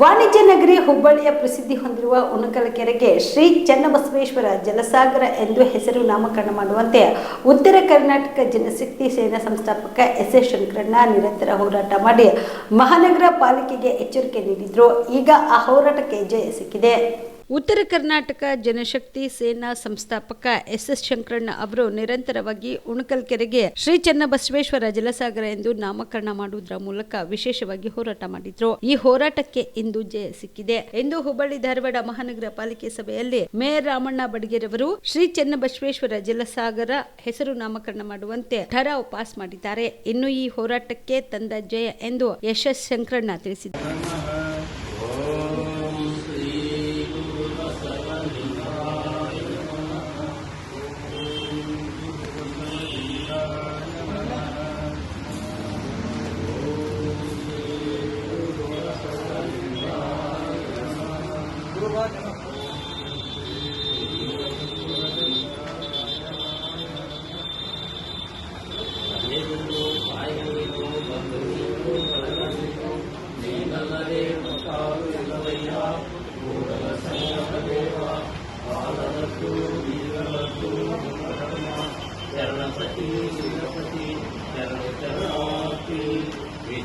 ವಾಣಿಜ್ಯ ನಗರಿ ಹುಬ್ಬಳ್ಳಿಯ ಪ್ರಸಿದ್ಧಿ ಹೊಂದಿರುವ ಉಣಕಲ ಕೆರೆಗೆ ಶ್ರೀ ಚನ್ನಬಸವೇಶ್ವರ ಜಲಸಾಗರ ಎಂದು ಹೆಸರು ನಾಮಕರಣ ಮಾಡುವಂತೆ ಉತ್ತರ ಕರ್ನಾಟಕ ಜನಶಕ್ತಿ ಸೇನಾ ಸಂಸ್ಥಾಪಕ ಎಸ್ ಎಸ್ ಶಂಕರಣ್ಣ ನಿರಂತರ ಹೋರಾಟ ಮಾಡಿ ಮಹಾನಗರ ಪಾಲಿಕೆಗೆ ಎಚ್ಚರಿಕೆ ನೀಡಿದ್ರು. ಈಗ ಆ ಹೋರಾಟಕ್ಕೆ ಜಯ ಸಿಕ್ಕಿದೆ. ಉತ್ತರ ಕರ್ನಾಟಕ ಜನಶಕ್ತಿ ಸೇನಾ ಸಂಸ್ಥಾಪಕ ಎಸ್ ಎಸ್ ಶಂಕರಣ್ಣ ಅವರು ನಿರಂತರವಾಗಿ ಉಣಕಲ್ ಕೆರೆಗೆ ಶ್ರೀ ಚನ್ನಬಸವೇಶ್ವರ ಜಲಸಾಗರ ಎಂದು ನಾಮಕರಣ ಮಾಡುವುದರ ಮೂಲಕ ವಿಶೇಷವಾಗಿ ಹೋರಾಟ ಮಾಡಿದ್ರು. ಈ ಹೋರಾಟಕ್ಕೆ ಇಂದು ಜಯ ಸಿಕ್ಕಿದೆ. ಎಂದು ಹುಬ್ಬಳ್ಳಿ ಧಾರವಾಡ ಮಹಾನಗರ ಪಾಲಿಕೆ ಸಭೆಯಲ್ಲಿ ಮೇಯರ್ ರಾಮಣ್ಣ ಬಡಗೇರವರು ಶ್ರೀ ಚನ್ನಬಸವೇಶ್ವರ ಜಲಸಾಗರ ಹೆಸರು ನಾಮಕರಣ ಮಾಡುವಂತೆ ಠರಾವ್ ಪಾಸ್ ಮಾಡಿದ್ದಾರೆ. ಇನ್ನು ಈ ಹೋರಾಟಕ್ಕೆ ತಂದ ಜಯ ಎಂದು ಎಸ್ ಎಸ್ ಶಂಕರಣ್ಣ ತಿಳಿಸಿದ್ದಾರೆ.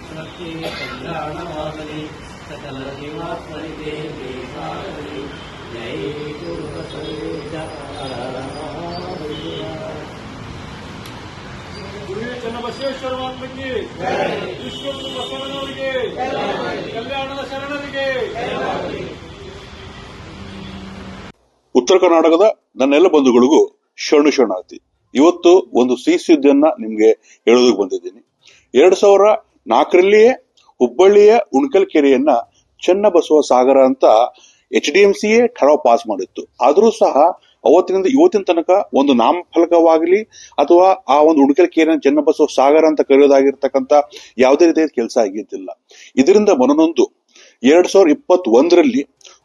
ವಿಶ್ವಕ್ಕೆ ಕಲ್ಯಾಣವಾಗಲಿ ಸಕಲ ಜೀವಾತ್ಮರಿಗೆ ಬೇಕಾಗಲಿ. ಜೈ ಗುರು ಬಸವೇಶ ಹರ ಹರ ಮಹಾದೇವ. ಗುರುವೇ ಚನ್ನಬಸವೇಶ್ವರ ಮಹಾತ್ಮಕ್ಕೆ ವಿಶ್ವಗುರು ಬಸವನವರಿಗೆ ಕಲ್ಯಾಣದ ಶರಣರಿಗೆ. ಉತ್ತರ ಕರ್ನಾಟಕದ ನನ್ನೆಲ್ಲ ಬಂಧುಗಳಿಗೂ ಶರಣು ಶರಣಾರ್ಥಿ. ಇವತ್ತು ಒಂದು ಸಿಹಿ ಸುದ್ದಿಯನ್ನ ನಿಮ್ಗೆ ಹೇಳೋದಕ್ಕೆ ಬಂದಿದ್ದೀನಿ. ಎರಡ್ ಸಾವಿರ ನಾಲ್ಕರಲ್ಲಿಯೇ ಹುಬ್ಬಳ್ಳಿಯ ಉಣಕಲ್ ಕೆರೆಯನ್ನ ಚನ್ನಬಸವ ಸಾಗರ ಅಂತ ಎಚ್ ಡಿ ಎಂ ಸಿಯೇ ಠರಾವ್ ಪಾಸ್ ಮಾಡಿತ್ತು. ಆದರೂ ಸಹ ಅವತ್ತಿನಿಂದ ಇವತ್ತಿನ ತನಕ ಒಂದು ನಾಮಫಲಕವಾಗಲಿ ಅಥವಾ ಆ ಒಂದು ಉಣಕಲ್ ಕೆರೆಯನ್ನು ಚನ್ನಬಸವ ಸಾಗರ ಅಂತ ಕರೆಯೋದಾಗಿರ್ತಕ್ಕಂಥ ಯಾವುದೇ ರೀತಿಯ ಕೆಲಸ ಆಗಿದ್ದಿಲ್ಲ. ಇದರಿಂದ ಮನನೊಂದು ಎರಡ್ ಸಾವಿರದ ಇಪ್ಪತ್ತ್ ಒಂದರಲ್ಲಿ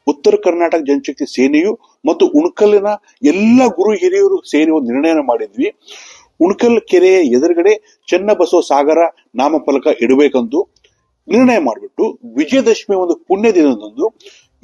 ಉತ್ತರ ಕರ್ನಾಟಕ ಜನಶಕ್ತಿ ಸೇನೆಯು ಮತ್ತು ಉಣಕಲ್ಲಿನ ಎಲ್ಲ ಗುರು ಹಿರಿಯರು ಸೇರಿ ಒಂದು ನಿರ್ಣಯ ಮಾಡಿದ್ವಿ. ಉಣ್ಕಲ್ ಕೆರೆಯ ಎದುರುಗಡೆ ಚನ್ನಬಸವ ಸಾಗರ ನಾಮಫಲಕ ಇಡಬೇಕಂದು ನಿರ್ಣಯ ಮಾಡಿಬಿಟ್ಟು ವಿಜಯದಶಮಿ ಒಂದು ಪುಣ್ಯ ದಿನದಂದು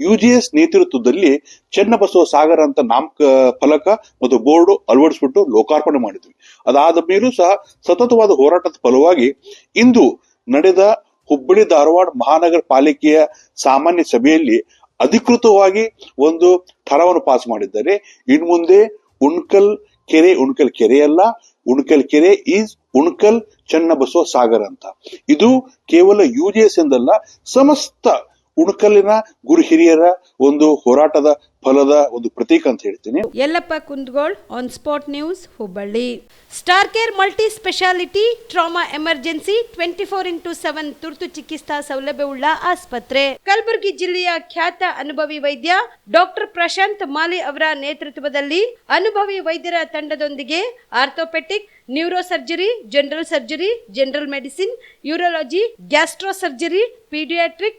ಯು ಜಿ ಎಸ್ ನೇತೃತ್ವದಲ್ಲಿ ಚನ್ನಬಸವ ಸಾಗರ ಅಂತ ನಾಮಕ ಫಲಕ ಮತ್ತು ಬೋರ್ಡ್ ಅಳವಡಿಸ್ಬಿಟ್ಟು ಲೋಕಾರ್ಪಣೆ ಮಾಡಿದ್ವಿ. ಅದಾದ ಮೇಲೂ ಸಹ ಸತತವಾದ ಹೋರಾಟದ ಫಲವಾಗಿ ಇಂದು ನಡೆದ ಹುಬ್ಬಳ್ಳಿ ಧಾರವಾಡ ಮಹಾನಗರ ಪಾಲಿಕೆಯ ಸಾಮಾನ್ಯ ಸಭೆಯಲ್ಲಿ ಅಧಿಕೃತವಾಗಿ ಒಂದು ಠರವನ್ನು ಪಾಸ್ ಮಾಡಿದ್ದಾರೆ. ಇನ್ನು ಮುಂದೆ ಉಣ್ಕಲ್ ಕೆರೆ, ಉಣ್ಕಲ್ ಕೆರೆಯಲ್ಲ ಉಣ್ಕಲ್ ಕೆರೆ ಈಸ್ ಉಣ್ಕಲ್ ಚನ್ನಬಸವ ಸಾಗರ ಅಂತ. ಇದು ಕೇವಲ ಯು ಜಿ ಎಸ್ ಎಂದಲ್ಲ ಸಮಸ್ತ ಉಣ್ಕಲ್ಲಿನ ಗುರು ಹಿರಿಯರ ಒಂದು ಹೋರಾಟದ ಫಲದ ಒಂದು ಪ್ರತೀಕ ಅಂತ ಹೇಳ್ತೀನಿ. Yallappa Kundagol on spot news Hubballi. Star care multi specialty trauma emergency twenty four into seven ತುರ್ತು ಚಿಕಿತ್ಸಾ ಸೌಲಭ್ಯವುಳ್ಳ ಆಸ್ಪತ್ರೆ. ಕಲಬುರಗಿ ಜಿಲ್ಲೆಯ ಖ್ಯಾತ ಅನುಭವಿ ವೈದ್ಯ ಡಾಕ್ಟರ್ ಪ್ರಶಾಂತ್ ಮಾಲಿ ಅವರ ನೇತೃತ್ವದಲ್ಲಿ ಅನುಭವಿ ವೈದ್ಯರ ತಂಡದೊಂದಿಗೆ orthopaedic neuro surgery general surgery, general medicine, urology gastro surgery paediatric